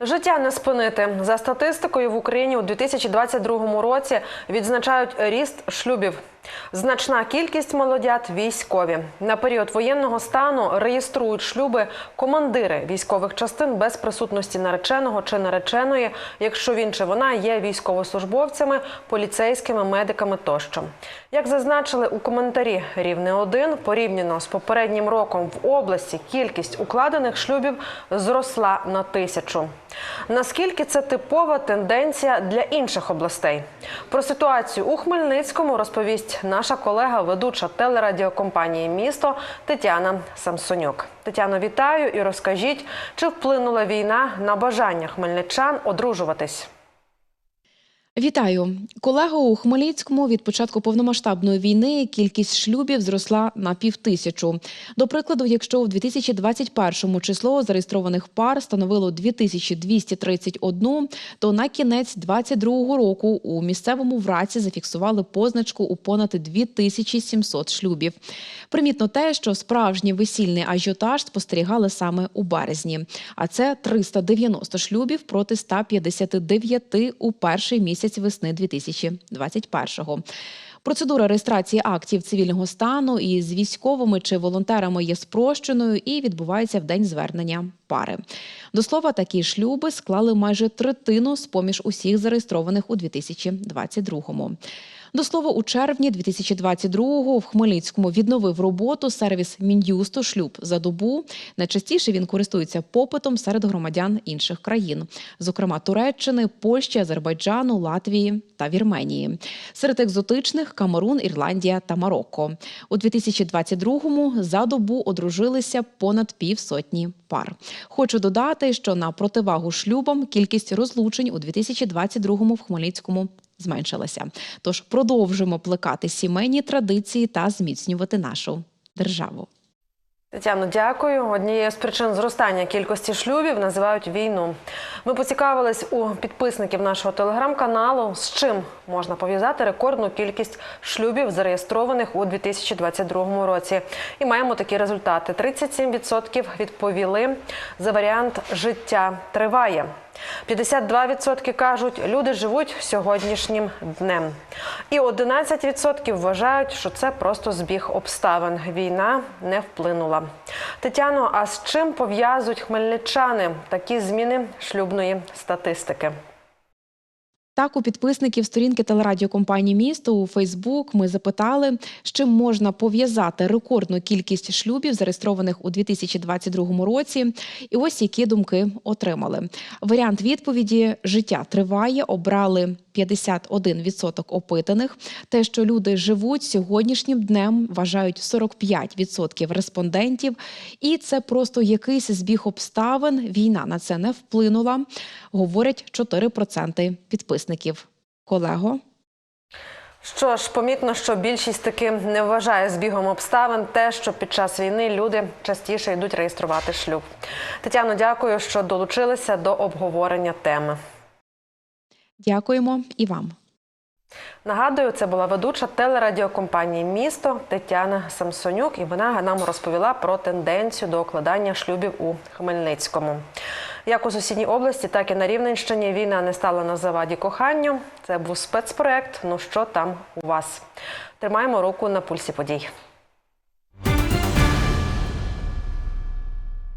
Життя не спинити за статистикою в Україні у 2022 році відзначають ріст шлюбів. Значна кількість молодят військові на період воєнного стану реєструють шлюби командири військових частин без присутності нареченого чи нареченої, якщо він чи вона є військовослужбовцями, поліцейськими, медиками тощо. Як зазначили у коментарі Рівне 1 порівняно з попереднім роком в області кількість укладених шлюбів зросла на тисячу. Наскільки це типова тенденція для інших областей? Про ситуацію у Хмельницькому розповість наша колега, ведуча телерадіокомпанії Місто Тетяна Самсонюк. Тетяно, вітаю і розкажіть, чи вплинула війна на бажання хмельничан одружуватись? Вітаю, колего у Хмельницькому. Від початку повномасштабної війни кількість шлюбів зросла на півтисячу. До прикладу, якщо у 2021 число зареєстрованих пар становило 2231, то на кінець 2022 року у місцевому враці зафіксували позначку у понад 2700 шлюбів. Примітно те, що справжній весільний ажіотаж спостерігали саме у березні, а це 390 шлюбів проти 159 у перший місяць весни 2021-го. Процедура реєстрації актів цивільного стану із військовими чи волонтерами є спрощеною і відбувається в день звернення пари. До слова, такі шлюби склали майже третину з поміж усіх зареєстрованих у 2022-му. До слова, у червні 2022-го в Хмельницькому відновив роботу сервіс Мін'юсту шлюб за добу. Найчастіше він користується попитом серед громадян інших країн, зокрема Туреччини, Польщі, Азербайджану, Латвії та Вірменії. Серед екзотичних Камерун, Ірландія та Марокко. У 2022-му за добу одружилися понад півсотні пар. Хочу додати, що на противагу шлюбам кількість розлучень у 2022-му в Хмельницькому зменшилася. Тож продовжимо плекати сімейні традиції та зміцнювати нашу державу. Тетяно, дякую. Однією з причин зростання кількості шлюбів називають війну. Ми поцікавились у підписників нашого телеграм-каналу, з чим можна пов'язати рекордну кількість шлюбів, зареєстрованих у 2022 році. І маємо такі результати: 37% відповіли за варіант життя триває. 52% кажуть, люди живуть сьогоднішнім днем. І 11% вважають, що це просто збіг обставин. Війна не вплинула. Тетяно, а з чим пов'язують хмельничани такі зміни шлюбної статистики? Так, у підписників сторінки телерадіокомпанії місто у Фейсбук ми запитали, з чим можна пов'язати рекордну кількість шлюбів, зареєстрованих у 2022 році. І ось які думки отримали. Варіант відповіді життя триває. Обрали 51% опитаних. Те, що люди живуть сьогоднішнім днем, вважають 45% респондентів. І це просто якийсь збіг обставин. Війна на це не вплинула. Говорять 4% підписників. Колего. Що ж, помітно, що більшість таки не вважає збігом обставин те, що під час війни люди частіше йдуть реєструвати шлюб. Тетяно, дякую, що долучилися до обговорення теми. Дякуємо і вам. Нагадую, це була ведуча телерадіокомпанії Місто Тетяна Самсонюк, і вона нам розповіла про тенденцію до укладання шлюбів у Хмельницькому. Як у сусідній області, так і на Рівненщині війна не стала на заваді коханню. Це був спецпроект. Ну що там у вас? Тримаємо руку на пульсі подій.